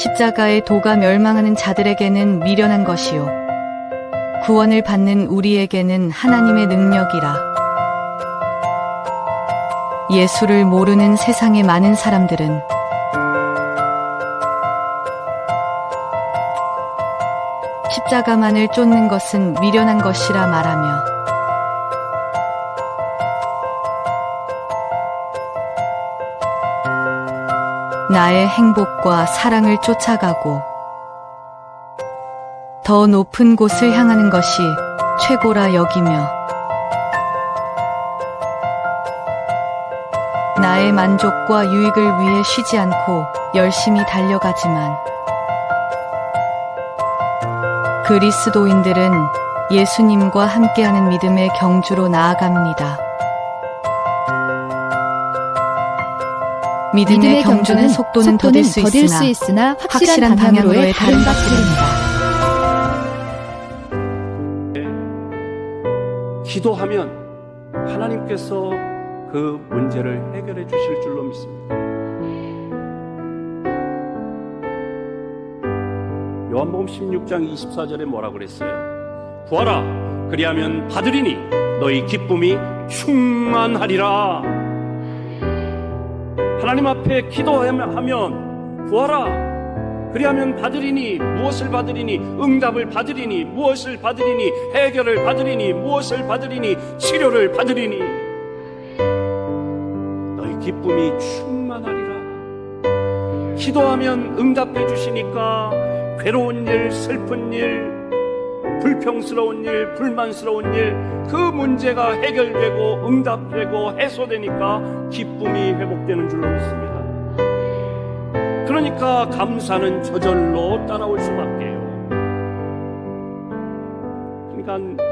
십자가의 도가 멸망하는 자들에게는 미련한 것이요. 구원을 받는 우리에게는 하나님의 능력이라. 예수를 모르는 세상의 많은 사람들은 십자가만을 쫓는 것은 미련한 것이라 말하며 나의 행복과 사랑을 쫓아가고 더 높은 곳을 향하는 것이 최고라 여기며 나의 만족과 유익을 위해 쉬지 않고 열심히 달려가지만 그리스도인들은 예수님과 함께하는 믿음의 경주로 나아갑니다. 믿음의 경주는 속도는 더딜 수 더딜 있으나 수 있으나 확실한, 확실한 방향으로의 바퀴입니다. 기도하면 하나님께서 그 문제를 해결해 주실 줄로 믿습니다. 요한복음 16장 24절에 뭐라고 그랬어요? 구하라 그리하면 받으리니 너희 기쁨이 충만하리라. 하나님 앞에 기도하면 하면 구하라. 그리하면 받으리니 무엇을 받으리니? 응답을 받으리니 무엇을 받으리니? 해결을 받으리니 무엇을 받으리니? 치료를 받으리니. 너희 기쁨이 충만하리라. 기도하면 응답해 주시니까 괴로운 일 슬픈 일 불평스러운 일 불만스러운 일 그 문제가 해결되고 응답되고 해소되니까 기쁨이 회복되는 줄로 믿습니다 그러니까 감사는 저절로 따라올 수밖에요. 그러니까